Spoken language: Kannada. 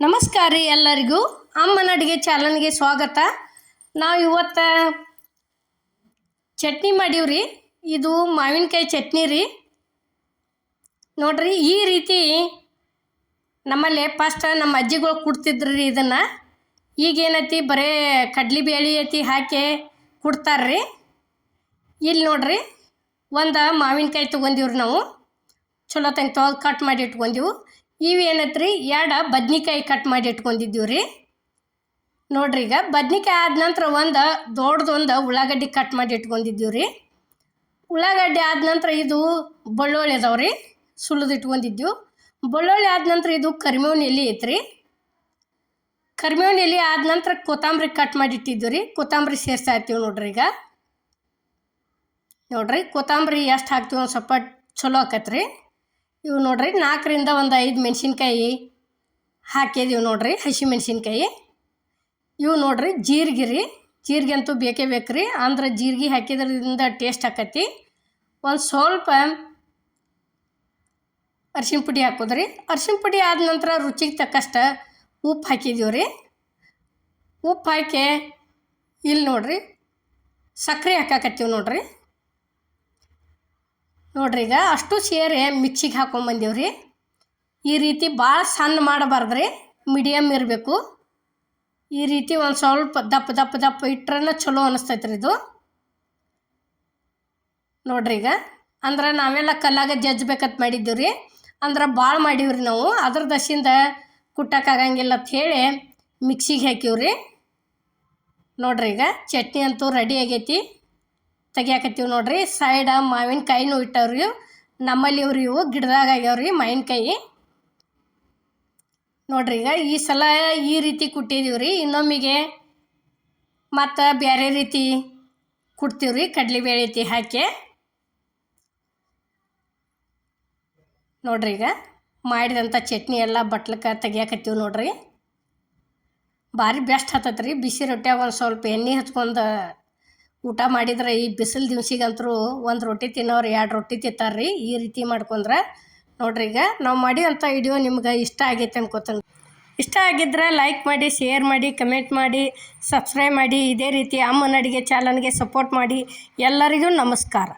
ನಮಸ್ಕಾರ ರೀ ಎಲ್ಲರಿಗೂ. ಅಮ್ಮನ ಅಡುಗೆ ಚಾನಲ್ಗೆ ಸ್ವಾಗತ. ನಾವು ಇವತ್ತು ಚಟ್ನಿ ಮಾಡೀವ್ರಿ. ಇದು ಮಾವಿನಕಾಯಿ ಚಟ್ನಿ ರೀ. ನೋಡ್ರಿ, ಈ ರೀತಿ ನಮ್ಮಲ್ಲಿ ಫಸ್ಟ್ ನಮ್ಮ ಅಜ್ಜಿಗಳು ಕೊಡ್ತಿದ್ರು ರೀ ಇದನ್ನು. ಈಗೇನೈತಿ ಬರೇ ಕಡ್ಲಿ ಬೇಳೆ ಐತಿ ಹಾಕಿ ಕೊಡ್ತಾರ್ರಿ. ಇಲ್ಲಿ ನೋಡ್ರಿ, ಒಂದು ಮಾವಿನಕಾಯಿ ತೊಗೊಂಡಿವ್ರಿ ನಾವು. ಚಲೋ ತಂಗೆ ತೊಳೆದು ಕಟ್ ಮಾಡಿ ಇಟ್ಕೊಂಡೀವು. ಇವು ಏನೈತ್ರಿ? ಎರಡು ಬದ್ನಿಕಾಯಿ ಕಟ್ ಮಾಡಿ ಇಟ್ಕೊಂಡಿದ್ದೀವಿ ರೀ. ನೋಡ್ರಿ ಈಗ ಬದ್ನಿಕಾಯಿ ಆದ ನಂತರ ಒಂದು ದೊಡ್ಡದೊಂದು ಉಳ್ಳಾಗಡ್ಡಿ ಕಟ್ ಮಾಡಿ ಇಟ್ಕೊಂಡಿದ್ದೀವಿ ರೀ. ಉಳ್ಳಾಗಡ್ಡಿ ಆದ ನಂತರ ಇದು ಬೆಳ್ಳುಳ್ಳಿ ಅದಾವೆ ರೀ, ಸುಲಿದು ಇಟ್ಕೊಂಡಿದ್ದೀವಿ. ಬೆಳ್ಳುಳ್ಳಿ ಆದ ನಂತರ ಇದು ಕರಿಮೇವಿನ ಎಲೆ ಐತ್ರಿ ಕರಿಬೇವಿನ ಎಲೆ ಆದ ನಂತರ ಕೊತ್ತಂಬರಿ ಕಟ್ ಮಾಡಿ ಇಟ್ಟಿದ್ದೀವಿ ರೀ. ಕೊತ್ತಂಬರಿ ಸೇರ್ಸ್ತಾ ಇರ್ತೀವಿ ನೋಡ್ರಿ ಈಗ. ನೋಡ್ರಿ, ಕೊತ್ತಂಬರಿ ಎಷ್ಟು ಹಾಕ್ತೀವಿ ಒಂದು ಸ್ವಲ್ಪ ಚಲೋ ಆಕತ್ರಿ. ಇವು ನೋಡ್ರಿ, ನಾಲ್ಕರಿಂದ ಒಂದು ಐದು ಮೆಣಸಿನ್ಕಾಯಿ ಹಾಕಿದೀವಿ ನೋಡ್ರಿ, ಹಸಿ ಮೆಣಸಿನ್ಕಾಯಿ. ಇವು ನೋಡ್ರಿ, ಜೀರಿಗೆ ರೀ. ಜೀರಿಗೆ ಅಂತೂ ಬೇಕೇ ಬೇಕು ರೀ ಅಂದ್ರೆ ಜೀರಿಗೆ ಹಾಕಿದ್ರಿಂದ ಟೇಸ್ಟ್ ಆಕತಿ. ಒಂದು ಸ್ವಲ್ಪ ಅರ್ಶಿನ ಪುಡಿ ಹಾಕೋದ್ರಿ. ಅರ್ಶಿಣ ಪುಡಿ ಆದ ನಂತರ ರುಚಿಗೆ ತಕ್ಕಷ್ಟ ಉಪ್ಪು ಹಾಕಿದೀವಿ ರೀ. ಉಪ್ಪು ಹಾಕಿ ಇಲ್ಲಿ ನೋಡ್ರಿ ಸಕ್ಕರೆ ಹಾಕಾಕತ್ತೀವಿ ನೋಡ್ರಿ. ನೋಡ್ರಿ ಈಗ ಅಷ್ಟು ಸೇರಿ ಮಿಕ್ಸಿಗೆ ಹಾಕೊಂಬಂದೀವಿ ರೀ ಈ ರೀತಿ ಭಾಳ ಸಣ್ಣ ಮಾಡಬಾರ್ದು ರೀ ಮೀಡಿಯಮ್ ಇರಬೇಕು. ಈ ರೀತಿ ಒಂದು ಸ್ವಲ್ಪ ದಪ್ಪ ದಪ್ಪ ದಪ್ಪ ಇಟ್ರೆ ಚಲೋ ಅನಿಸ್ತೈತೆ ರೀ ಇದು. ನೋಡ್ರಿ ಈಗ, ಅಂದ್ರೆ ನಾವೆಲ್ಲ ಕಲ್ಲಾಗ ಜಜ್ಬೇಕಂತ ಮಾಡಿದ್ದೀವಿ ರೀ ಅಂದ್ರೆ ಭಾಳ ಮಾಡೀವಿ ರೀ ನಾವು, ಅದ್ರ ದಶಿಂದ ಕುಟ್ಟಕ್ಕಾಗಂಗಿಲ್ಲ ಅಂತ ಹೇಳಿ ಮಿಕ್ಸಿಗೆ ಹಾಕಿವ್ರಿ. ನೋಡ್ರಿ ಈಗ, ಚಟ್ನಿ ಅಂತೂ ರೆಡಿ ಆಗೈತಿ. ತೆಗಿಯಾಕತ್ತೀವಿ ನೋಡ್ರಿ. ಸೈಡ ಮಾವಿನಕಾಯಿನೂ ಇಟ್ಟವ್ರಿ ನಮ್ಮಲ್ಲಿ ಇವ್ರಿ ಇವು, ಗಿಡದಾಗ ಆಗ್ಯಾವ್ರಿ ಮಾವಿನಕಾಯಿ. ನೋಡ್ರಿ ಈಗ ಈ ಸಲ ಈ ರೀತಿ ಕುಟ್ಟಿದೀವಿ ರೀ. ಇನ್ನೊಮ್ಮಿಗೆ ಮತ್ತು ಬೇರೆ ರೀತಿ ಕುಟ್ತೀವಿ ರೀ ಕಡ್ಲೆಬೇಳೆ ಐತಿ ಹಾಕಿ. ನೋಡ್ರಿ ಈಗ ಮಾಡಿದಂಥ ಚಟ್ನಿ ಎಲ್ಲ ಬಟ್ಲಕ್ಕೆ ತೆಗಿಯಾಕತ್ತೀವಿ ನೋಡ್ರಿ. ಭಾರಿ ಬೆಸ್ಟ್ ಹತ್ತತ್ರಿ. ಬಿಸಿ ರೊಟ್ಟಿಯಾಗ ಒಂದು ಸ್ವಲ್ಪ ಎಣ್ಣೆ ಹಚ್ಕೊಂಡು ಊಟ ಮಾಡಿದ್ರೆ ಈ ಬಿಸಿಲು ದಿವ್ಸಿಗಂತರೂ ಒಂದು ರೊಟ್ಟಿ ತಿನ್ನೋರು ಎರಡು ರೊಟ್ಟಿ ತಿಂತಾರ್ರಿ. ಈ ರೀತಿ ಮಾಡ್ಕೊಂಡ್ರೆ ನೋಡ್ರಿ ಈಗ ನಾವು ಅಂತ ವಿಡಿಯೋ ನಿಮ್ಗೆ ಇಷ್ಟ ಆಗೈತೆ ಅನ್ಕೋತೀನಿ ಇಷ್ಟ ಆಗಿದ್ರೆ ಲೈಕ್ ಮಾಡಿ ಶೇರ್ ಮಾಡಿ ಕಮೆಂಟ್ ಮಾಡಿ ಸಬ್ಸ್ಕ್ರೈಬ್ ಮಾಡಿ. ಇದೇ ರೀತಿ ಅಮ್ಮನ ಅಡುಗೆ ಚಾನಲ್ಗೆ ಸಪೋರ್ಟ್ ಮಾಡಿ. ಎಲ್ಲರಿಗೂ ನಮಸ್ಕಾರ.